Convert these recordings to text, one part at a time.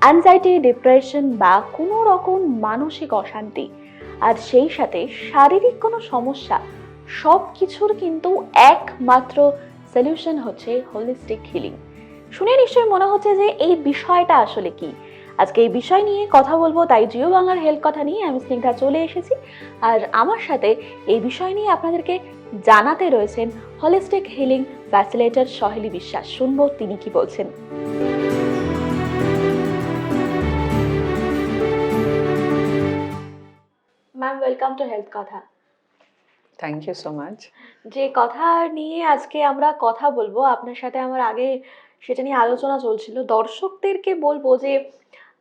Anxiety depression বা কোনো রকম মানসিক অশান্তি। আর সেই সাথে শারীরিক কোনো সমস্যা সব কিছুর কিন্তু একমাত্র সলিউশন হচ্ছে হোলিস্টিক হিলিং শুনে নিশ্চয়ই মনে হচ্ছে যে এই বিষয়টা আসলে কি? আজকে এই বিষয় নিয়ে কথা বলব, তাই জিও বাংলার হেলথ কথা নিয়ে আমি স্নিগ্ধা চলে এসেছি। আর আমার সাথে এই বিষয় নিয়ে আপনাদেরকে জানাতে রয়েছেন হলিস্টিক হিলিং ফ্যাসিলেটর সহেলি বিশ্বাস। শুনব তিনি কি বলছেন। ওয়েলকাম টু হেলথ কথা থ্যাংক ইউ সো মাচ যে কথা নিয়ে আজকে আমরা কথা বলব আপনার সাথে আমার আগে সেটা নিয়ে আলোচনা চলছিল দর্শকদেরকে বলব যে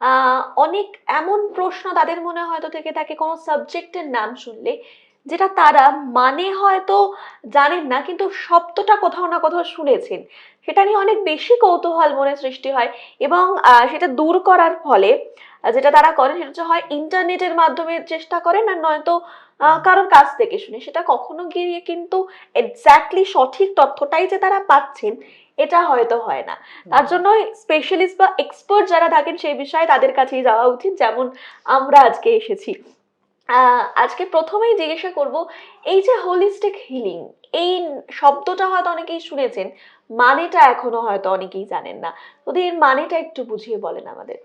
আহ, অনেক এমন প্রশ্ন তাদের মনে হয়তো থেকে থাকে কোনো সাবজেক্টের নাম শুনলে যেটা তারা মানে হয়তো জানেন না কিন্তু শব্দটা কোথাও না কোথাও শুনেছেন। সেটা নিয়ে অনেক বেশি কৌতূহল মনে সৃষ্টি হয় এবং সেটা দূর করার ফলে যেটা তারা করেন সেটা হচ্ছে হয় ইন্টারনেটের মাধ্যমে চেষ্টা করেন আর নয়তো কারোর কাছ থেকে শুনে। সেটা কখনো গিয়ে কিন্তু এক্স্যাক্টলি সঠিক তথ্যটাই যে তারা পাচ্ছেন এটা হয়তো হয় না। তার জন্য স্পেশালিস্ট বা এক্সপার্ট যারা থাকেন সেই বিষয়ে তাদের কাছেই যাওয়া উচিত। যেমন আমরা আজকে এসেছি। আজকে প্রথমেই জিজ্ঞাসা করব এই যে হোলিস্টিক হিলিং এই শব্দটা হয়তো অনেকেই শুনেছেন মানেটা এখনও হয়তো অনেকেই জানেন না। যদি এর মানেটা একটু বুঝিয়ে বলেন আমাদের।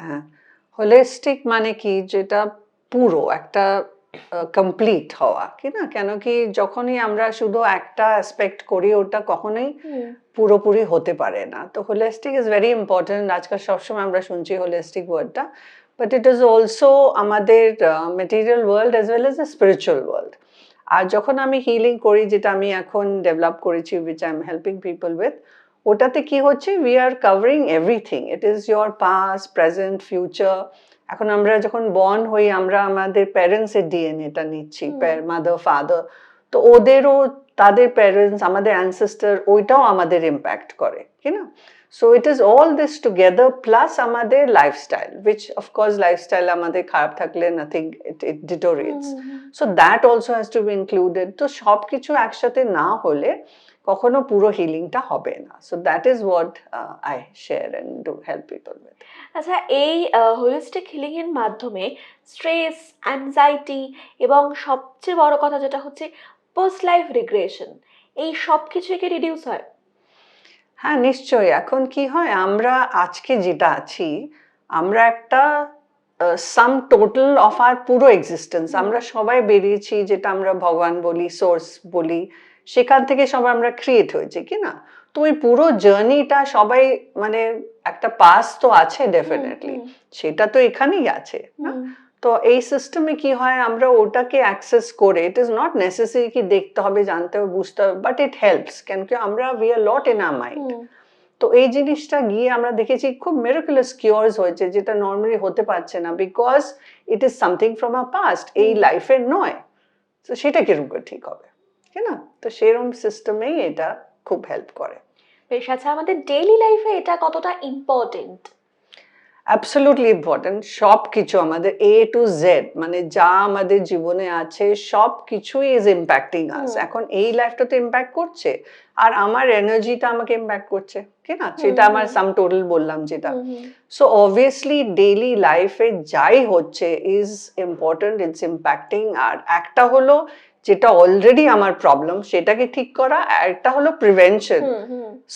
হ্যাঁ হোলিস্টিক মানে কি? যেটা পুরো একটা কমপ্লিট হওয়া কি না? কেন কি যখনই আমরা শুধু একটা অ্যাসপেক্ট করি ওটা কখনোই পুরোপুরি হতে পারে না। তো হোলিস্টিক ইজ ভেরি ইম্পর্টেন্ট আজকাল সবসময় আমরা শুনছি হোলিস্টিক ওয়ার্ডটা বাট ইট ইজ অলসো আমাদের material world as well as a spiritual world আর যখন আমি হিলিং করি যেটা আমি এখন ডেভেলপ করেছি which I am helping people with ওটাতে কি হচ্ছে? We are covering everything it is your past present future এখন আমরা যখন বর্ন হই আমরা আমাদের প্যারেন্টসের ডিএনএটা নিচ্ছি মাদার ফাদার তো ওদেরও তাদের প্যারেন্টস আমাদের অ্যানসেস্টার ওইটাও আমাদের ইম্প্যাক্ট করে কি না? So it is all this together plus আমাদের lifestyle which of course lifestyle আমাদের খারাপ থাকলে nothing it it deteriorates so that also has to be included তো সব কিছু একসাথে না হলে কখনো পুরো হিলিংটা হবে না। So that is what I share and do help people with আচ্ছা এই হোলিস্টিক হিলিং এর মাধ্যমে স্ট্রেস অ্যাংজাইটি এবং সবচেয়ে বড় কথা যেটা হচ্ছে পোস্ট লাইফ রিগ্রেশন এই সব কিছু কি রিডিউস হয়। হ্যাঁ নিশ্চয়ই। এখন কি হয় আমরা আজকে যেটা আছি আমরা একটা সাম টোটাল অফ আর পুরো এক্সিস্টেন্স আমরা সবাই বেরিয়েছি যেটা আমরা ভগবান বলি সোর্স বলি সেখান থেকে সবাই আমরা ক্রিয়েট হয়েছি কি না? তো ওই পুরো জার্নিটা সবাই মানে একটা পাস তো আছে ডেফিনেটলি সেটা তো এখানেই আছে না? তো এই সিস্টেমে কি হয় আমরা ওটাকে অ্যাক্সেস করে ইট ইজ নট নেসেসারি কি দেখতে হবে জানতে হবে বুঝতে হবে বাট ইট হেল্পস কেন কি আমরা we are lot in a mind তো এই জিনিসটা গিয়ে আমরা দেখেছি খুব মেরাকুলাস কিওরস হয়েছে যেটা নর্মালি হতে পারছে না because it is something from a past এই লাইফের নয়। তো সেটা কীরকম করে ঠিক হবে তাই না? তো সেরকম সিস্টেমেই এটা খুব হেল্প করে। বেশ আচ্ছা আমাদের ডেইলি লাইফে এটা কতটা ইম্পর্টেন্ট অ্যাবসলিউটলি ইম্পর্টেন্ট সব কিছু আমাদের এ টু জেড মানে যা আমাদের জীবনে আছে সব কিছুই ইজ ইম্প্যাক্টিং আস এখন এই লাইফটা তো ইম্প্যাক্ট করছে আর আমার এনার্জিটা আমাকে ইম্প্যাক্ট করছে কি না? সেটা আমার সাম টোটাল বললাম যেটা। সো অবভিয়াসলি ডেইলি লাইফে যাই হচ্ছে is important it's impacting our একটা হলো যেটা অলরেডি আমার প্রবলেম সেটাকে ঠিক করা আর একটা হলো প্রিভেনশন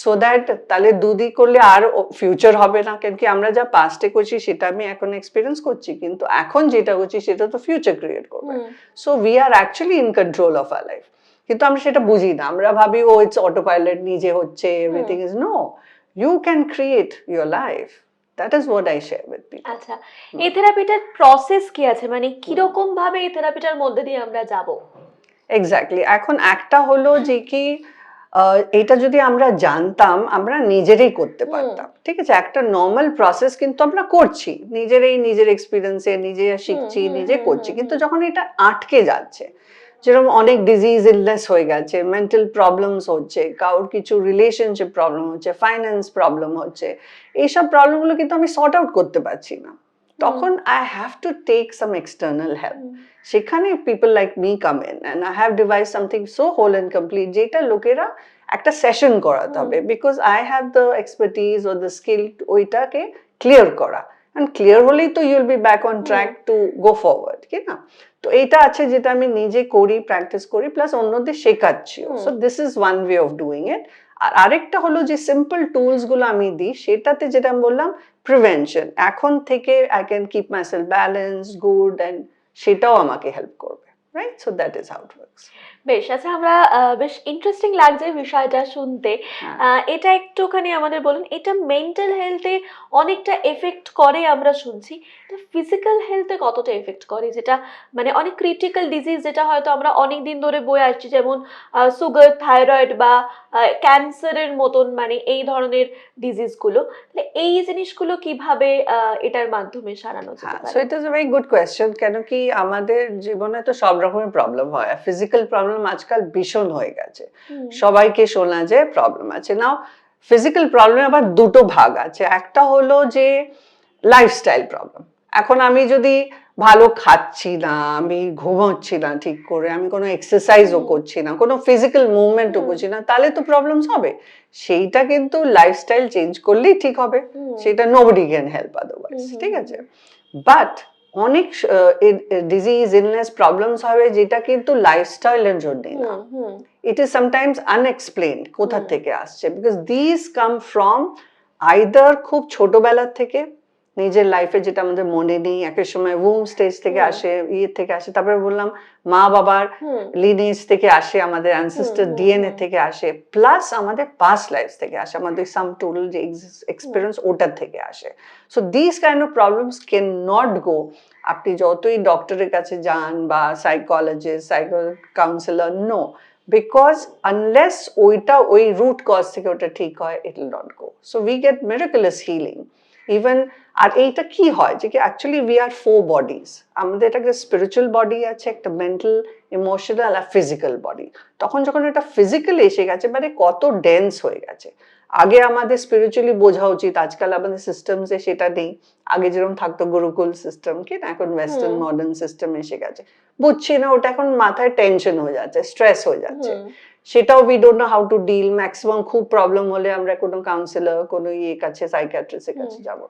সো দ্যাট তাহলে দুদিক করলে আর ফিউচার হবে না। কেন কি আমরা যা পাস্টে করছি সেটা আমি এখন এক্সপিরিয়েন্স করছি কিন্তু এখন যেটা করছি সেটা তো ফিউচার ক্রিয়েট করবে। So we are actually in control of our life কিন্তু আমরা সেটা বুঝি না। আমরা ভাবি ও ইটস অটো পাইলট নিজে হচ্ছে everything is no you can create your life that is what I share with people আচ্ছা এই থেরাপিটার প্রসেস কি আছে? মানে কীরকম ভাবে এই থেরাপিটার মধ্যে দিয়ে আমরা যাব? এক্স্যাক্টলি এখন একটা হলো যে কি এটা যদি আমরা জানতাম আমরা নিজেরাই করতে পারতাম। ঠিক আছে? একটা নর্মাল প্রসেস কিন্তু আমরা করছি। নিজেরাই নিজের এক্সপিরিয়েন্সে নিজে শিখছি নিজে করছি। কিন্তু যখন এটা আটকে যাচ্ছে যেরকম অনেক ডিজিজ ইলনেস হয়ে গেছে মেন্টাল প্রবলেমস হচ্ছে কারোর কিছু রিলেশনশিপ প্রবলেম হচ্ছে ফাইন্যান্স প্রবলেম হচ্ছে এইসব প্রবলেমগুলো কিন্তু আমি সর্ট আউট করতে পারছি না। তখন I have to take some external help সেখানে people like me come in and I have devise something so whole and complete যেটা লোকেরা একটা সেশন করাতে হবে because I have the expertise O the skill ওইটাকে ক্লিয়ার করা and clear হলেই তো you'll be back on track to go forward কি না? তো এইটা আছে যেটা আমি নিজে করি প্র্যাকটিস করি প্লাস অন্যদের শেখাচ্ছিও। So this is one way of doing it আর আরেকটা হলো যে সিম্পল টুলসগুলো আমি দিই সেটাতে যেটা আমি বললাম প্রিভেনশন এখন থেকে I can keep myself balance good and সেটাও আমাকে হেল্প করবে right so that is how it works বেশ আচ্ছা আমরা বেশ ইন্টারেস্টিং লাগছে বিষয়টা শুনতে। হ্যাঁ। এটা একটুখানি আমাদের বলুন এটা মেন্টাল হেলথে অনেকটা এফেক্ট করে আমরা শুনছি ফিজিক্যাল হেলথে কতটা এফেক্ট করে? যেটা মানে অনেক ক্রিটিক্যাল ডিজিজ যেটা হয়তো আমরা অনেক দিন ধরে বয়ে আসছি যেমন সুগার থাইরয়েড বা ক্যান্সারের মতন মানে এই ধরনের ডিজিজগুলো তাহলে এই জিনিসগুলো কীভাবে এটার মাধ্যমে সারানো যেতে হ্যাঁ so it is a very good question কেন কি আমাদের জীবনে তো সব রকমের প্রবলেম হয়। ফিজিক্যাল প্রবলেম আজকাল ভীষণ হয়ে গেছে। সবাইকে শোনা যে প্রবলেম আছে। নাও ফিজিক্যাল প্রবলেম আবার দুটো ভাগ আছে। একটা হলো যে লাইফস্টাইল প্রবলেম এখন আমি যদি ভালো খাচ্ছি না আমি ঘুমোচ্ছি না ঠিক করে আমি কোনো এক্সারসাইজও করছি না কোনো ফিজিক্যাল মুভমেন্টও। করছি না তাহলে তো প্রবলেমস হবে। সেইটা কিন্তু লাইফস্টাইল চেঞ্জ করলেই ঠিক হবে। সেটা নোবডি ক্যান হেল্প আদারওয়াইজ ঠিক আছে? বাট অনেক ডিজিজ ইলনেস প্রবলেমস হবে যেটা কিন্তু লাইফস্টাইলের জন্যই না। ইট ইজ সামটাইমস sometimes কোথা থেকে আসছে। Because this come from either খুব ছোটবেলার থেকে নিজের লাইফে যেটা আমাদের মনে নেই একের সময় উম স্টেজ থেকে আসে ইয়ে থেকে আসে তারপরে বললাম মা বাবার লিনেজ থেকে আসে আমাদের অ্যানসেস্টার ডিএনএ থেকে আসে প্লাস আমাদের পাস্ট লাইফ থেকে আসে আমাদের সাম টোটাল যে এক্সপিরিয়েন্স ওটার থেকে আসে। So this kind of problems can not go আপনি যতই ডক্টরের কাছে যান বা psychologist psycho counsellor no because unless ওইটা ওই রুট কজ থেকে ওটা ঠিক হয় it will not go so we get miraculous healing even আর এইটা কি হয়? যে কি actually we are four bodies আমাদের এটা একটা স্পিরিচুয়াল বডি আছে একটা মেন্টাল ইমোশনাল আর ফিজিক্যাল বডি তখন যখন এটা ফিজিক্যালি এসে গেছে মানে কত ডেন্স হয়ে গেছে। আগে আমাদের স্পিরিচুয়ালি বোঝা উচিত আজকাল আমাদের সিস্টেমসে সেটা নেই। আগে যেরকম থাকতো গুরুকুল সিস্টেম কি না? এখন ওয়েস্টার্ন মডার্ন সিস্টেম এসে গেছে। বুঝছি না ওটা এখন মাথায় টেনশন হয়ে যাচ্ছে স্ট্রেস হয়ে যাচ্ছে। সেটাও we don't know how to deal maximum খুব প্রবলেম হলে আমরা কোনো কাউন্সিলর কোনো ইয়ে কাছে সাইকিয়াট্রিস্টের কাছে। যাব।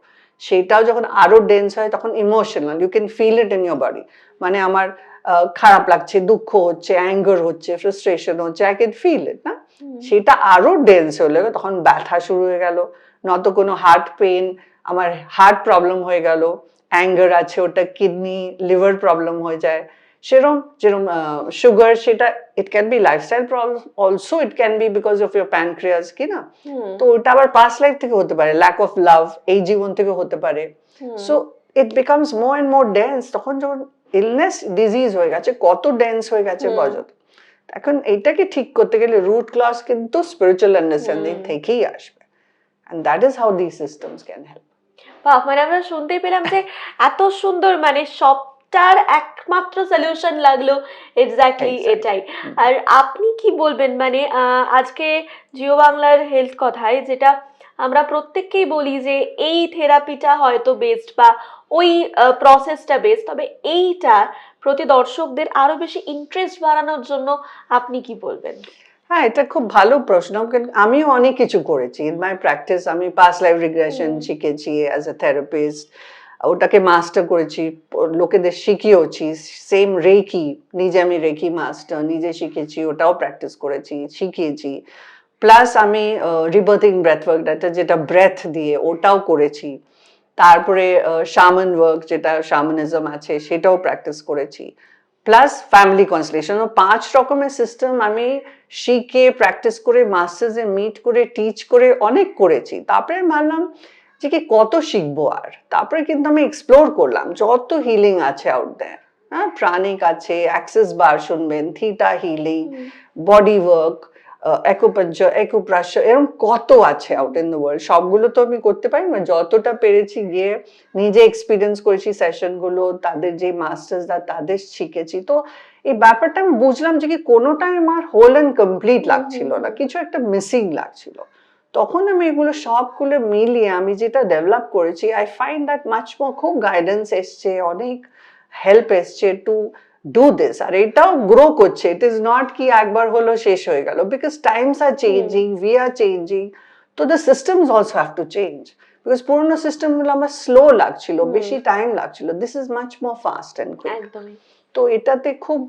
সেটাও যখন আরও ডেন্স হয় তখন emotional you can feel it in your body মানে আমার খারাপ লাগছে দুঃখ হচ্ছে অ্যাঙ্গার হচ্ছে ফ্রাস্ট্রেশন হচ্ছে আই ক্যান ফিল ইট না? সেটা আরও ডেন্স হয়ে গেল তখন ব্যথা শুরু হয়ে গেল নত কোনো হার্ট পেন আমার হার্ট প্রবলেম হয়ে গেল অ্যাঙ্গার আছে ওটা কিডনি লিভার প্রবলেম হয়ে যায় সেরম যেরকম সুগার সেটা it can be lifestyle problem also it can be because of your pancreas কি না? তো ওটা আবার পাস্ট লাইফ থেকে হতে পারে ল্যাক অফ লাভ এই জীবন থেকে হতে পারে। So it becomes more and more dense তখন যখন ইলনেস ডিজিজ হয়ে গেছে কত ডেন্স হয়ে গেছে। বজত। এখন এইটাকে ঠিক করতে গেলে রুট ক্লাস কিন্তু স্পিরিচুয়াল আন্ডারস্ট্যান্ডিং থেকেই আসবে। And that is how this systems can help বাহ মানে আমরা শুনতেই পেলাম যে এত সুন্দর মানে সবটার একমাত্র সলিউশন লাগল এক্স্যাক্টলি এটাই। আর আপনি কি বলবেন? মানে আজকে জিও বাংলার হেলথ কথায় যেটা আমরা প্রত্যেককেই বলি যে এই থেরাপিটা হয়তো বেস্ট বা ওই প্রসেসটা বেস্ট তবে এইটা প্রতি দর্শকদের আরও বেশি ইন্টারেস্ট বাড়ানোর জন্য আপনি কি বলবেন? হ্যাঁ এটা খুব ভালো প্রশ্ন। আমিও অনেক কিছু করেছি। ইন মাই প্র্যাকটিস আমি পাস্ট লাইফ রিগ্রেশন শিখেছি অ্যাজ এ থেরাপিস্ট ওটাকে মাস্টার করেছি, লোকেদের শিখিয়েওছি সেম রেকি নিজে আমি রেকি মাস্টার নিজে শিখেছি, ওটাও প্র্যাকটিস করেছি, শিখিয়েছি। প্লাস আমি রিবার্থিং ব্রেথ ওয়ার্ক যেটা ব্রেথ দিয়ে ওটাও করেছি। তারপরে শামন ওয়ার্ক যেটা শামনিজম আছে, সেটাও প্র্যাকটিস করেছি। প্লাস ফ্যামিলি কনসলেশন পাঁচ রকমের সিস্টেম আমি শিখে প্র্যাকটিস করে মাস্টার্সে মিট করে টিচ করে, অনেক করেছি। তারপরে আমি ভাবলাম যে কি কত শিখব আর? তারপরে কিন্তু আমি এক্সপ্লোর করলাম যত হিলিং আছে আউট দেয় হ্যাঁ? প্রাণিক আছে অ্যাক্সেস বার শুনবেন theta healing body work acupuncture acupressure এরকম কত আছে আউট ইন দ্য ওয়ার্ল্ড সবগুলো তো আমি করতে পারি না যতটা পেরেছি গিয়ে নিজে এক্সপিরিয়েন্স করেছি সেশনগুলো তাদের যে মাস্টার্সরা তাদের শিখেছি। তো এই ব্যাপারটা আমি বুঝলাম যে কি কোনোটাই আমার হোল অ্যান্ড কমপ্লিট লাগছিল না কিছু একটা মিসিং লাগছিল। তখন আমি এগুলো সবগুলো মিলিয়ে আমি যেটা ডেভেলপ করেছি I find that much more খুব গাইডেন্স এসছে অনেক হেল্প এসছে টু ডু দিস আর এটাও গ্রো করছে। ইট ইজ নট কি একবার হলো শেষ হয়ে গেল because times are changing we are changing to the systems also have to change because পুরোনো সিস্টেমগুলো আমার স্লো লাগছিল বেশি টাইম লাগছিল। This is much more fast and quick তো এটাতে খুব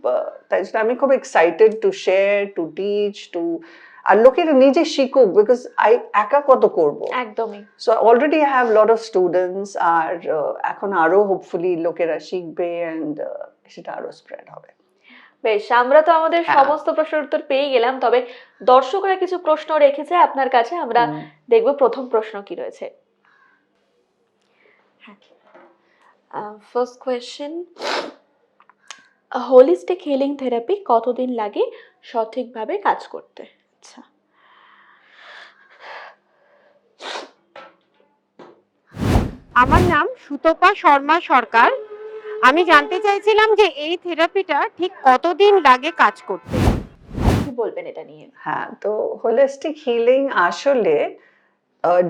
তাই জন্য আমি খুব excited to share to teach to আর লোকেরা নিজে শিখুক বিকজ আই একা কত করব? একদমই। So already I have lot of students আর এখন আরও হোপফুলি লোকেরা শিখবে অ্যান্ড সেটা আরও স্প্রেড হবে। বেশ আমরা তো আমাদের হ্যাঁ। সমস্ত প্রশ্নের উত্তর পেয়ে গেলাম তবে দর্শকরা কিছু প্রশ্ন রেখেছে আপনার কাছে আমরা দেখব প্রথম প্রশ্ন কি রয়েছে। First question holistic healing therapy কতদিন লাগে সঠিকভাবে কাজ করতে? আচ্ছা। আমার নাম সুতপা শর্মা সরকার। আমি জানতে চাইছিলাম যে এই থেরাপিটা ঠিক কতদিন লাগে কাজ করতে? কি বলবেন এটা নিয়ে? হ্যাঁ তো হোলিস্টিক হিলিং আসলে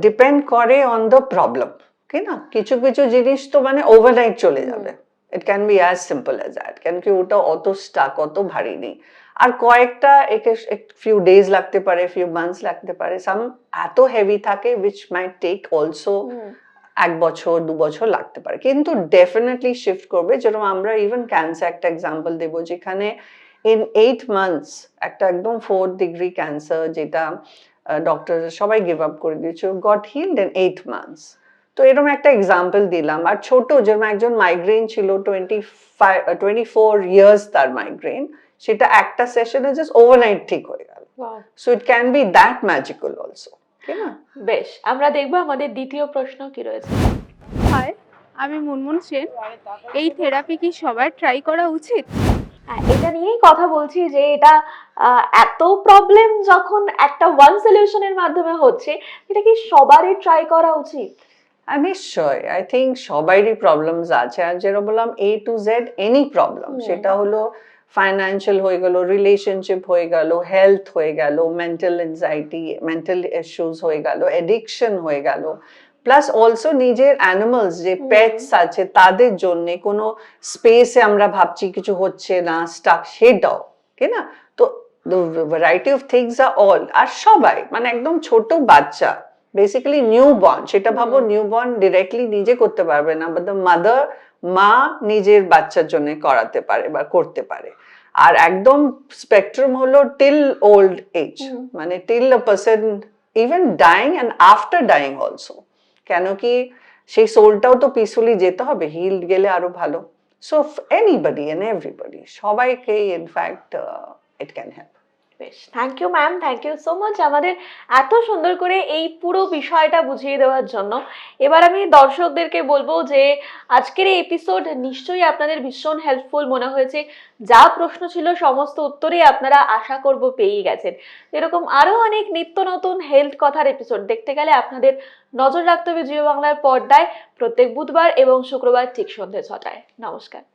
ডিপেন্ড করে অন দ্য প্রবলেম কি না? কিছু কিছু জিনিস তো মানে ওভারনাইট চলে যাবে। It can be as simple as that কেন কি ওটা অত স্টাক অত ভারী নেই। আর কয়েকটা একে ফিউ ডেজ লাগতে পারে ফিউ মান্থস লাগতে পারে। সাম এত হেভি থাকে উইচ মাই টেক অলসো এক বছর দু বছর লাগতে পারে। কিন্তু ডেফিনেটলি শিফট করবে। যেরকম আমরা ইভেন ক্যান্সার একটা এক্সাম্পল দেবো যেখানে ইন এইট মান্থস একটা একদম ফোর্থ ডিগ্রি ক্যান্সার যেটা ডক্টর সবাই গিভ আপ করে দিয়েছে got healed in eight months তো এরকম একটা এক্সাম্পল দিলাম। আর ছোট যেরকম একজন মাইগ্রেন ছিল twenty five twenty four years তার মাইগ্রেন সেটা একটা সেশনে জাস্ট ওভারনাইট ঠিক হয়ে গেল. So it can be that magical also না? বেশ আমরা দেখব আমাদের দ্বিতীয় প্রশ্ন কি রয়েছে। হাই আমি মুনমুন সেন। এই থেরাপি কি সবার ট্রাই করা উচিত? হ্যাঁ, এটা নিয়েই কথা বলছি যে এটা এত প্রবলেম যখন একটা ওয়ান সলিউশনের মাধ্যমে হচ্ছে এটা কি সবারই ট্রাই করা উচিত? আর নিশ্চয় আই থিঙ্ক সবারই প্রবলেমস আছে। আর যেটা বললাম A to Z any problem সেটা হলো ফাইন্যান্সিয়াল হয়ে গেল রিলেশনশিপ হয়ে গেল হেলথ হয়ে গেল মেন্টাল এনজাইটি মেন্টাল ইস্যুস হয়ে গেল এডিকশন হয়ে গেল। প্লাস অলসো নিজের অ্যানিমালস যে। পেটস আছে তাদের জন্য কোনো স্পেসে আমরা ভাবছি কিছু হচ্ছে না স্টাক সেটাও ঠিক না? তো ভ্যারাইটি অফ থিংস আর অল আর সবাই মানে একদম ছোট বাচ্চা বেসিক্যালি নিউ বর্ন সেটা ভাবো নিউ বর্ন ডিরেক্টলি নিজে করতে পারবে না বাট দ্য মাদার মা নিজের বাচ্চার জন্য করাতে পারে বা করতে পারে। আর একদম স্পেকট্রাম হলো টিল ওল্ড এজ মানে till a person even dying and after dying also কেন কি সেই সোলটাও তো পিসফুলি যেতে হবে হিল গেলে আরও ভালো। সো এনিবডি এন্ড এভরিবডি সবাইকে in fact it can help বেশ thank you ma'am thank you so much আমাদের এত সুন্দর করে এই পুরো বিষয়টা বুঝিয়ে দেওয়ার জন্য। এবার আমি দর্শকদেরকে বলব যে, আজকের এই এপিসোড নিশ্চয়ই আপনাদের ভীষণ হেল্পফুল মনে হয়েছে। যা প্রশ্ন ছিল, সমস্ত উত্তরই আপনারা আশা করব পেয়েই গেছেন। এরকম আরও অনেক নিত্য নতুন হেলথ কথার এপিসোড দেখতে গেলে আপনাদের নজর রাখতে হবে জিও বাংলার পর্দায় প্রত্যেক বুধবার এবং শুক্রবার ঠিক সন্ধ্যে ছটায়। নমস্কার।